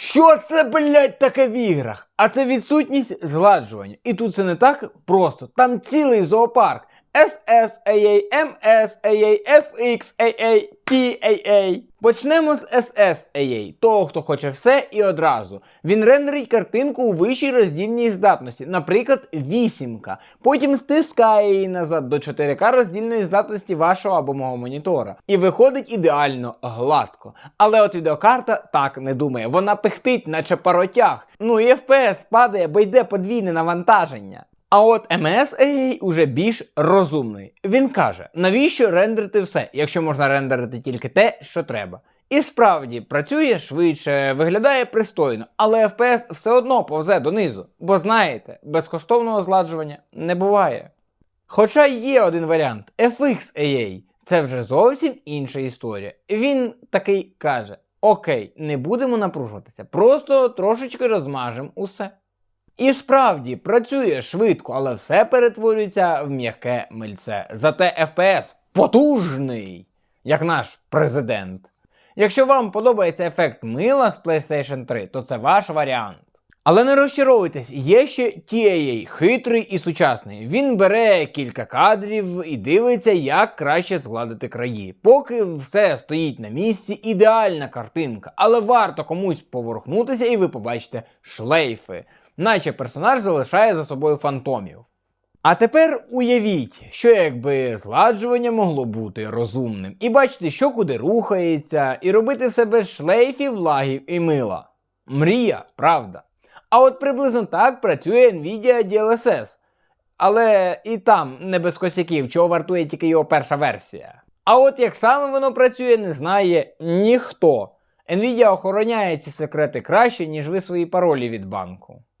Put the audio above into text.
Що це, блядь, таке в іграх? А це відсутність згладжування. І тут це не так просто. Там цілий зоопарк. SS, AA, MS, AA, FX, AA, PAA. Почнемо з SS AA, того, хто хоче все і одразу. Він рендерить картинку у вищій роздільній здатності, наприклад, вісімка. Потім стискає її назад до 4К роздільної здатності вашого або мого монітора. І виходить ідеально гладко. Але от відеокарта так не думає. Вона пихтить, наче паротяг. Ну і FPS падає, бо йде подвійне навантаження. А от MSAA уже більш розумний. Він каже, навіщо рендерити все, якщо можна рендерити тільки те, що треба. І справді працює швидше, виглядає пристойно, але FPS все одно повзе донизу. Бо знаєте, безкоштовного зладжування не буває. Хоча є один варіант FXAA. Це вже зовсім інша історія. Він такий каже: Окей, не будемо напружуватися, просто трошечки розмажемо усе. І справді працює швидко, але все перетворюється в м'яке мильце. Зате FPS потужний, як наш президент. Якщо вам подобається ефект мила з PlayStation 3, то це ваш варіант. Але не розчаровуйтесь, є ще TAA, хитрий і сучасний. Він бере кілька кадрів і дивиться, як краще згладити краї. Поки все стоїть на місці, ідеальна картинка, але варто комусь поворухнутися, і ви побачите шлейфи, наче персонаж залишає за собою фантомів. А тепер уявіть, що якби зладжування могло бути розумним, і бачити, що куди рухається, і робити все без шлейфів, лагів і мила. Мрія, правда. А от приблизно так працює Nvidia DLSS. Але і там не без косяків, чого вартує тільки його перша версія. А от як саме воно працює, не знає ніхто. Nvidia охороняє ці секрети краще, ніж ви свої паролі від банку.